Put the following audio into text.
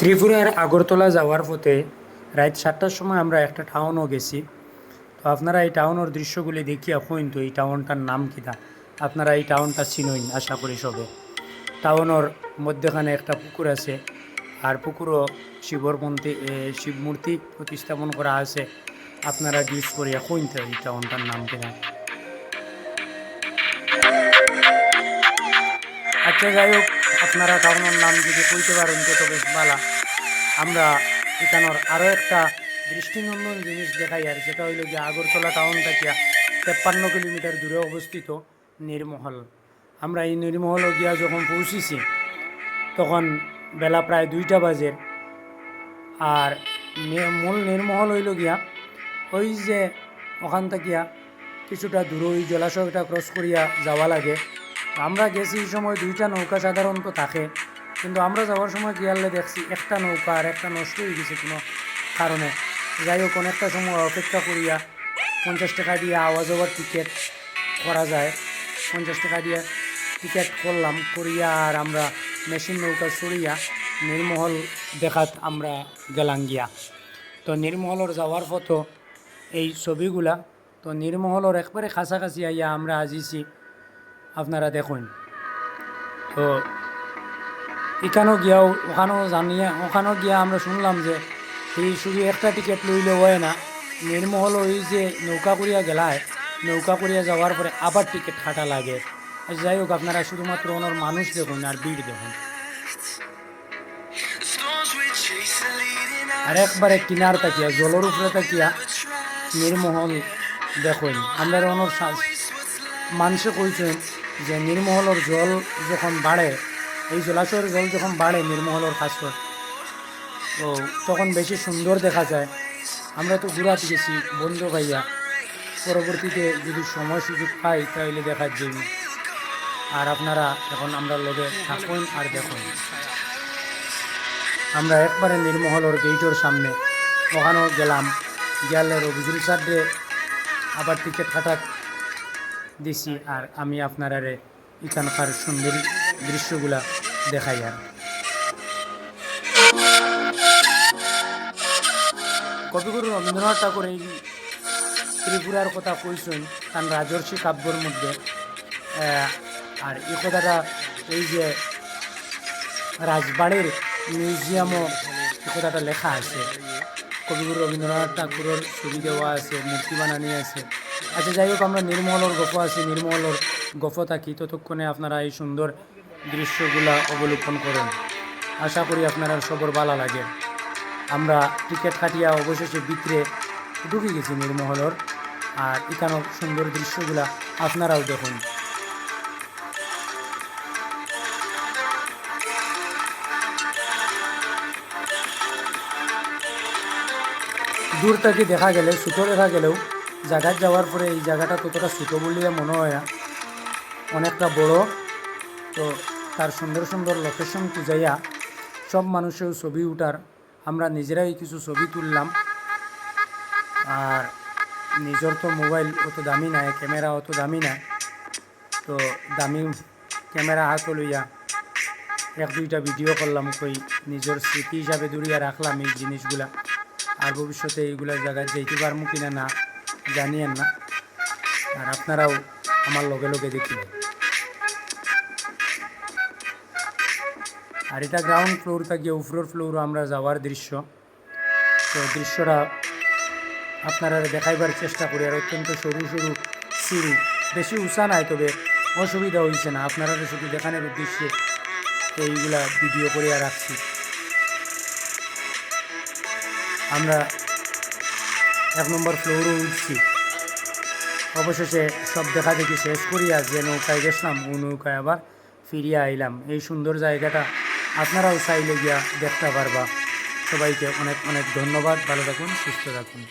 ত্রিপুরার আগরতলা যাওয়ার পথে রাত সাতটার সময় আমরা একটা টাউনও গেছি। তো আপনারা এই টাউনের দৃশ্যগুলি দেখিয়া কইন তো এই টাউনটার নাম কিনা আপনারা এই টাউনটা চিনইন, আশা করি সবে। টাউনের মধ্যেখানে একটা পুকুর আছে, আর পুকুরও শিবর মন্ত্রী শিব মূর্তি প্রতিস্থাপন করা আছে। আপনারা গিফ করিয়া কইন তো এই টাউনটার নাম কিনা আচ্ছা যাই হোক আপনারা টাউনের নাম যদি কইতে পারেন তো বেশ ভালা আমরা এখানোর আরও একটা দৃষ্টিনন্দন জিনিস দেখাই আর, সেটা হইল যে আগরতলা টাউন থেকে তেপ্পান্ন কিলোমিটার দূরে অবস্থিত নির্মহল। আমরা এই নির্মহল গিয়া যখন পৌঁছেছি, তখন বেলা প্রায় দুইটা বাজে। আর মূল নির্মহল হইল গিয়া ওই যে ওখান থাকিয়া কিছুটা দূরে ওই জলাশয়টা ক্রস করিয়া যাওয়া লাগে। আমরা গেছি সময় দুইটা নৌকা সাধারণত থাকে, কিন্তু আমরা যাওয়ার সময় গিয়ালে দেখছি একটা নৌকা আর একটা নষ্ট হয়ে গেছে কোনো কারণে। যাই হোক, অনেকটা সময় অপেক্ষা করিয়া পঞ্চাশ টাকা দিয়ে আওয়া যাওয়ার টিকিট করা যায়। পঞ্চাশ টাকা দিয়ে টিকিট করলাম, করিয়া আর আমরা মেশিন নৌকা চড়িয়া নির্মহল দেখাত আমরা গেলাম গিয়া। তো নির্মহলর যাওয়ার পথ এই ছবিগুলা, তো নির্মহলর একবারে কাছাকাছি আইয়া আমরা আজিছি আপনারা দেখুন। তো, এখানেও গিয়াও, ওখানেও জানিয়ে, ওখানেও গিয়া আমরা শুনলাম যে, এই শুধু একটা টিকিট লইলে হয় না নির্মহল ওই যে নৌকা করিয়া গেলায়, নৌকা করিয়া যাওয়ার পরে আবার টিকিট কাটা লাগে। যাই হোক, আপনারা শুধুমাত্র ওনার মানুষ দেখুন আর ভিড় দেখুন। আর একবারে কিনার তাকিয়া, জলের উপরে তাকিয়া নির্মহল দেখুন। আমরা ওনার মানুষে কইছেন যে নির্মহলের জল যখন বাড়ে, এই জলাশয়ের জল যখন বাড়ে নির্মহলের খাস করে, তো তখন বেশি সুন্দর দেখা যায়। আমরা তো ঘুরাতে গেছি, বন্ধু ভাইয়া। পরবর্তীতে যদি সময় সুযোগ পাই তাহলে দেখার জন্য। আর আপনারা এখন আমরা লগে থাকুন আর দেখুন। আমরা একবারে নির্মহলর গেইটের সামনে। ওখানেও গেলাম। গেলে রবিজুল সাড্ডে আবার টিকিট কাটা দিছি আর আমি আপনারা এখানকার সুন্দর দৃশ্যগুলা দেখাই আর। কবিগুরু রবীন্দ্রনাথ ঠাকুর এই ত্রিপুরার কথা কইছেন, তার রাজর্ষি কাব্যর মধ্যে। আর এই কথাটা এই যে রাজবাড়ির মিউজিয়ামও এই কথাটা লেখা আছে। কবিগুরু রবীন্দ্রনাথ ঠাকুরের ছবি দেওয়া আছে, মূর্তি বানানি আছে। আচ্ছা যাই হোক, আমরা নির্মহলর গপ আছি। নির্মহলর গপ থাকি ততক্ষণে আপনারা এই সুন্দর দৃশ্যগুলা অবলোকন করেন। আশা করি আপনারা সবর ভালো লাগে। আমরা টিকিট কাটিয়া অবশেষে বিক্রে ঢুকে গেছি নির্মহলর আর এখানেও সুন্দর দৃশ্যগুলা আপনারাও দেখুন। দূর থেকে দেখা গেলে ছোটো দেখা গেলেও জায়গায় যাওয়ার পরে এই জায়গাটা ততটা ছোটো বলিয়া মনে হয় না। অনেকটা বড়। তো তার সুন্দর সুন্দর লোকেশন খুঁজাইয়া সব মানুষের ছবি উঠার আমরা নিজেরাই কিছু ছবি তুললাম। আর নিজের তো মোবাইল অত দামি নাই ক্যামেরা অত দামি নাই। তো দামি ক্যামেরা হাতে লইয়া এক দুইটা ভিডিও করলাম কই নিজের স্মৃতি হিসাবে দূরিয়া রাখলাম এই জিনিসগুলা। আর ভবিষ্যতে এইগুলা জায়গায় যাইতে পারব কিনা না জানিয়েন না। আর আপনারাও আমার লগে লগে দেখিবেন আর এটা গ্রাউন্ড ফ্লোর থেকে উপরের ফ্লোর আমরা যাওয়ার দৃশ্য। তো দৃশ্যটা আপনারা দেখাইবার চেষ্টা করি। আর অত্যন্ত সরু সরু সিঁড়ি। বেশি উঁচা নাই, তবে অসুবিধা হয়েছে না। আপনারা শুধু দেখানোর উদ্দেশ্যে এইগুলা ভিডিও করে রাখছি। আমরা এক নম্বর ফ্লোরও উঠছি। অবশেষে সব দেখা দেখি শেষ করিয়া যে নৌকায় গেছিলাম, ও নৌকায় আবার ফিরিয়া আইলাম। এই সুন্দর জায়গাটা আপনারাও চাইলে গিয়া দেখতে পারবা। সবাইকে অনেক অনেক ধন্যবাদ। ভালো থাকুন, সুস্থ থাকুন।